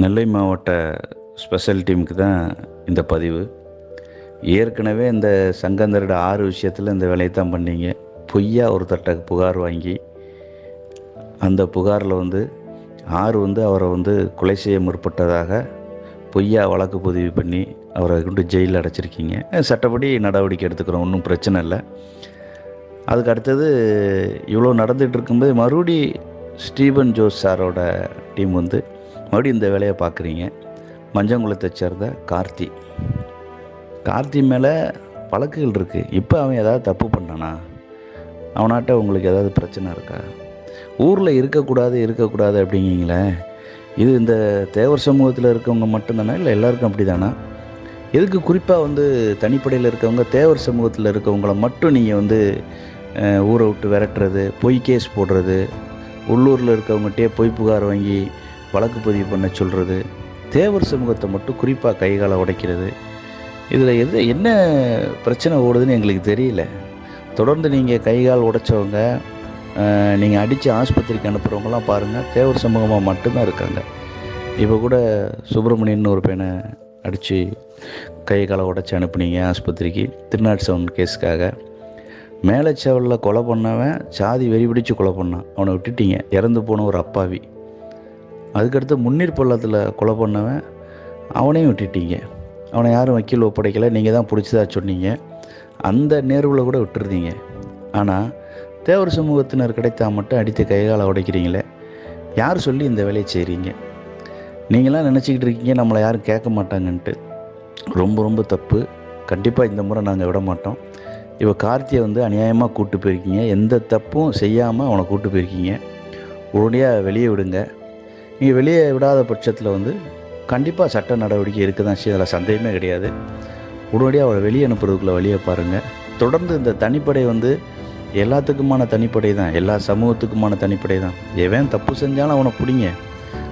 நெல்லை மாவட்ட ஸ்பெஷல் டீமுக்கு தான் இந்த பதிவு. ஏற்கனவே இந்த சங்கந்தரோட ஆறு விஷயத்தில் இந்த வேலையை தான் பண்ணீங்க. பொய்யா ஒருத்தர்கிட்ட புகார் வாங்கி அந்த புகாரில் வந்து ஆறு வந்து அவரை வந்து கொலை செய்ய முற்பட்டதாக பொய்யா வழக்கு பதிவு பண்ணி அவரை கொண்டு ஜெயிலில் அடைச்சிருக்கீங்க. சட்டப்படி நடவடிக்கை எடுத்துக்கிறோம் ஒன்றும் பிரச்சனை இல்லை. அதுக்கு அடுத்தது இவ்வளோ நடந்துகிட்டு இருக்கும்போது மறுபடி ஸ்டீபன் ஜோஸ் சாரோட டீம் வந்து மறுபடியும் இந்த வேலையை பார்க்குறீங்க. மஞ்சங்குளத்தை சேர்ந்த கார்த்தி. கார்த்தி மேலே வழக்குகள் இருக்குது இப்போ அவன் ஏதாவது தப்பு பண்ணானா? அவனாட்ட உங்களுக்கு ஏதாவது பிரச்சனை இருக்கா? ஊரில் இருக்கக்கூடாது இருக்கக்கூடாது அப்படிங்கீங்களே இது இந்த தேவர் சமூகத்தில் இருக்கவங்க மட்டும்தானா? இல்லை எல்லாருக்கும் அப்படி தானா எதுக்கு குறிப்பாக வந்து தனிப்படையில் இருக்கவங்க தேவர் சமூகத்தில் இருக்கவங்கள மட்டும் நீங்கள் வந்து ஊரை விட்டு விரட்டுறது பொய் கேஸ் போடுறது உள்ளூரில் இருக்கவங்ககிட்டே பொய் புகார் வாங்கி வழக்கு பதிவு பண்ண சொல்கிறது தேவர் சமூகத்தை மட்டும் குறிப்பாக கைகால உடைக்கிறது. இதில் எது என்ன பிரச்சனை ஓடுதுன்னு எங்களுக்கு தெரியல. தொடர்ந்து நீங்கள் கைகால் உடைச்சவங்க நீங்கள் அடித்து ஆஸ்பத்திரிக்கு அனுப்புகிறவங்களாம் பாருங்கள் தேவர் சமூகமாக மட்டும்தான் இருக்காங்க. இப்போ கூட சுப்பிரமணியன் ஒரு பையனை அடித்து கை காலை உடச்சி அனுப்புனீங்க ஆஸ்பத்திரிக்கு திருநாட்டு சவுண்ட் கேஸுக்காக. மேலச்சவலில் கொலை பண்ணவன் சாதி வெறி பிடிச்சு கொலை பண்ணான். அவனை விட்டுட்டீங்க இறந்து போன ஒரு அப்பாவி. அதுக்கடுத்து முன்னீர் பள்ளத்தில் கொலை பண்ணவன் அவனையும் விட்டுட்டீங்க. அவனை யாரும் வக்கீல் ஒப்படைக்கலை நீங்கள் தான் பிடிச்சதா சொன்னீங்க. அந்த நேர்வில் கூட விட்டுருந்தீங்க. ஆனால் தேவர் சமூகத்தினர் கிடைத்தா மட்டும் அடித்து கைகால உடைக்கிறீங்களே. யார் சொல்லி இந்த வேலையை செய்கிறீங்க நீங்களாம் நினச்சிக்கிட்டு இருக்கீங்க நம்மளை யாரும் கேட்க மாட்டாங்கன்ட்டு. ரொம்ப ரொம்ப தப்பு. கண்டிப்பாக இந்த முறை நாங்கள் விட மாட்டோம். இப்போ கார்த்தியை வந்து அநியாயமாக கூப்பிட்டு போயிருக்கீங்க. எந்த தப்பும் செய்யாமல் அவனை கூப்பிட்டு போயிருக்கீங்க. உடனடியாக வெளியே விடுங்க. நீங்கள் வெளியே விடாத பட்சத்தில் வந்து கண்டிப்பாக சட்ட நடவடிக்கை இருக்க தான் செய்யும். அதில் சந்தேகமே கிடையாது. உடனடியாக அவளை வெளியே அனுப்புறதுக்குள்ள வழியை பாருங்கள் தொடர்ந்து இந்த தனிப்படை வந்து எல்லாத்துக்குமான தனிப்படை தான். எல்லா சமூகத்துக்குமான தனிப்படை தான். எவன் தப்பு செஞ்சாலும் அவனை பிடிங்க.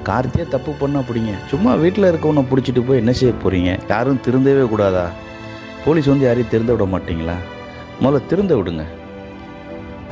கார்த்தியே தப்பு பண்ணால் பிடிங்க. சும்மா வீட்டில் இருக்கவனை பிடிச்சிட்டு போய் என்ன செய்ய போகிறீங்க யாரும் திருந்தவே கூடாதா? போலீஸ் வந்து யாரையும் திருந்த விட மாட்டீங்களா? முதல்ல திருந்த விடுங்க.